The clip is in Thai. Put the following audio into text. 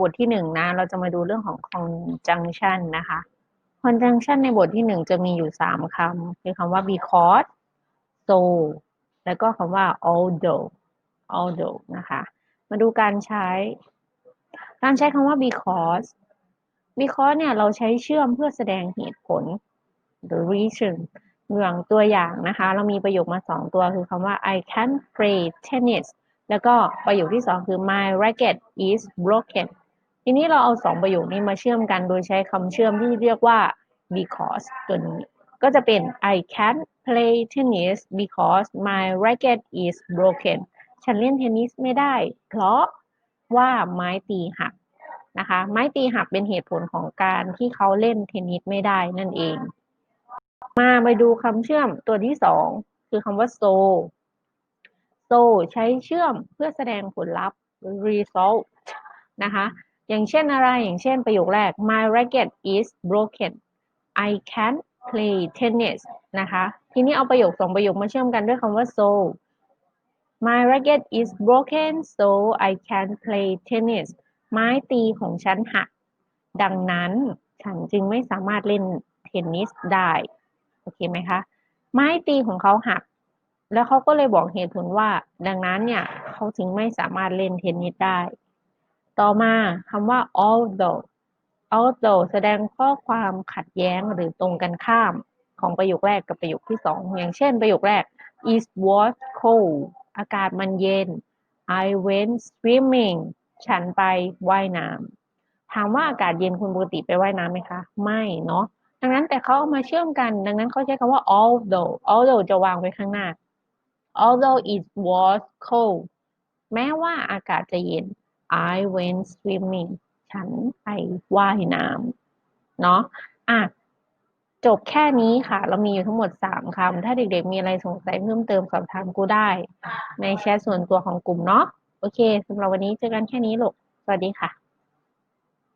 บทที่หนึ่งนะ เราจะมาดูเรื่องของ conjunction นะคะ conjunction ในบทที่หนึ่งจะมีอยู่สามคำคือคำว่า because so แล้วก็คำว่า although although นะคะ มาดูการใช้ การใช้คำว่า because because เนี่ยเราใช้เชื่อมเพื่อแสดงเหตุผล the reason อย่างตัวอย่างนะคะ เรามีประโยคมาสองตัวคือคำว่า I can't play tennis แล้วก็ประโยคที่สองคือ my racket is broken ทีนี้เราเอาสองประโยคนี้มาเชื่อมกัน โดยใช้คำเชื่อมที่เรียกว่า because ตัวนี้ ก็จะเป็น I can't play tennis because my racket is broken ฉันเล่นเทนนิสไม่ได้ เพราะว่าไม้ตีหักนะคะ ไม้ตีหักเป็นเหตุผลของการที่เขาเล่นเทนนิสไม่ได้นั่นเอง มาไปดูคำเชื่อมตัวที่สองคือคำว่า so so ใช้เชื่อมเพื่อแสดงผลลัพธ์ result นะคะ อย่างเช่นอะไร อย่างเช่นประโยคแรก my racket is broken I can't play tennis นะคะ ทีนี้เอาประโยคสองประโยคมาเชื่อมกันด้วยคำว่า so my racket is broken so I can't play tennis ไม้ตีของฉันหัก ดังนั้นฉันจึงไม่สามารถเล่นเทนนิสได้ โอเคไหมคะ ไม้ตีของเขาหัก แล้วเขาก็เลยบอกเหตุผลว่า ดังนั้นเนี่ย เขาถึงไม่สามารถเล่นเทนนิสได้ ต่อมาคำว่า although although แสดงข้อความขัดแย้งหรือตรงกันข้ามของประโยคแรกกับประโยคที่สองอย่างเช่นประโยคแรก it was cold อากาศมันเย็น I went swimming ฉันไปว่ายน้ำถามว่าอากาศเย็นคุณปกติไปว่ายน้ำไหมคะ ไม่เนาะดังนั้นแต่เขาเอามาเชื่อมกัน ดังนั้นเขาใช้คำว่า although although จะวางไว้ข้างหน้า although it was cold แม้ว่าอากาศจะเย็น I went swimming ฉันไปว่ายน้ำเนาะอะจบแค่นี้ค่ะ เรามีอยู่ทั้งหมด3คำถ้าเด็กๆมีอะไรสงสัยเพิ่มเติมสอบถามกูได้ ในแชทส่วนตัวของกลุ่มเนาะโอเคสำหรับวันนี้เจอกันแค่นี้ลูกสวัสดีค่ะ